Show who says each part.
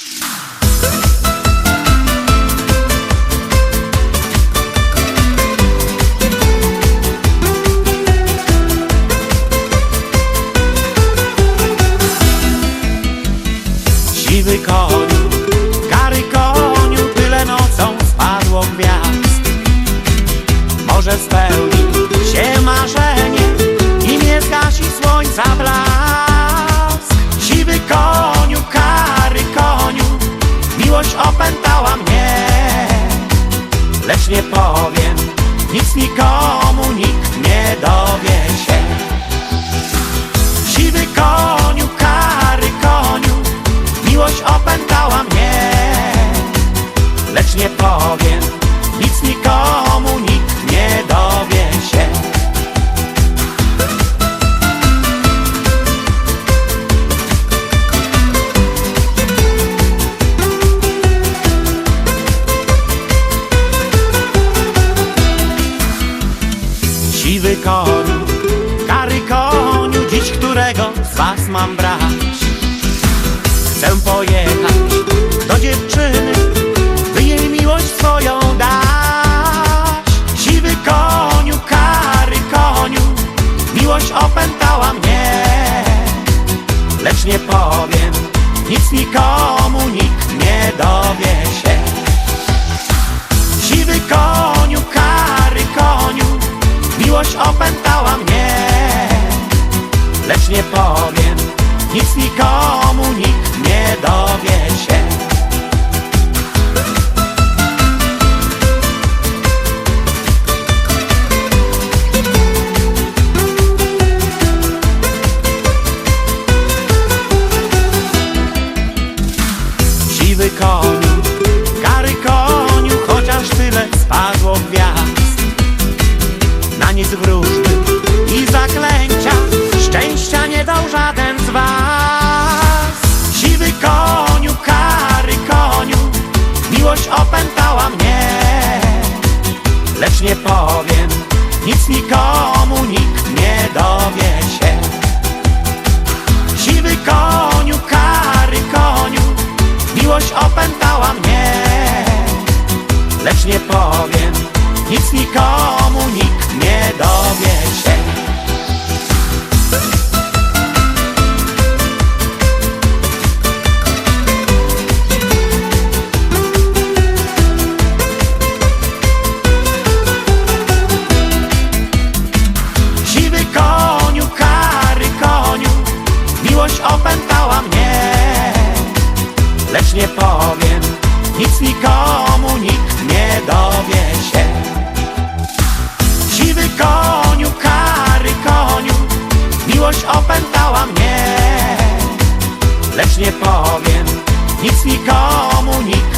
Speaker 1: Siwy koniu, kary koniu, tyle nocą spadło gwiazd. Może spełni się marzenie i nie zgasi słońca blask. Nie powiem nic nikomu, nikt nie dowie się. Siwy koniu, kary koniu, miłość opętała mnie. Lecz nie powiem nic nikomu, nikt mam brać? Chcę pojechać do dziewczyny, by jej miłość swoją dać. Siwy koniu, kary koniu, miłość opętała mnie. Lecz nie powiem nic nikomu, nikt nie dowie się. Siwy koniu, kary koniu, miłość opętała mnie. Lecz nie powiem nic nikomu, nikt nie dowie się. Siwy koniu, kary koniu, chociaż tyle spadło gwiazd. Na nic wróżby i zaklęcia szczęścia nie dał nic już nie powiem. Nic nikomu nikt nie dowie się Siwy koniu, kary koniu Miłość opętała mnie. Lecz nie powiem nic nikomu nikt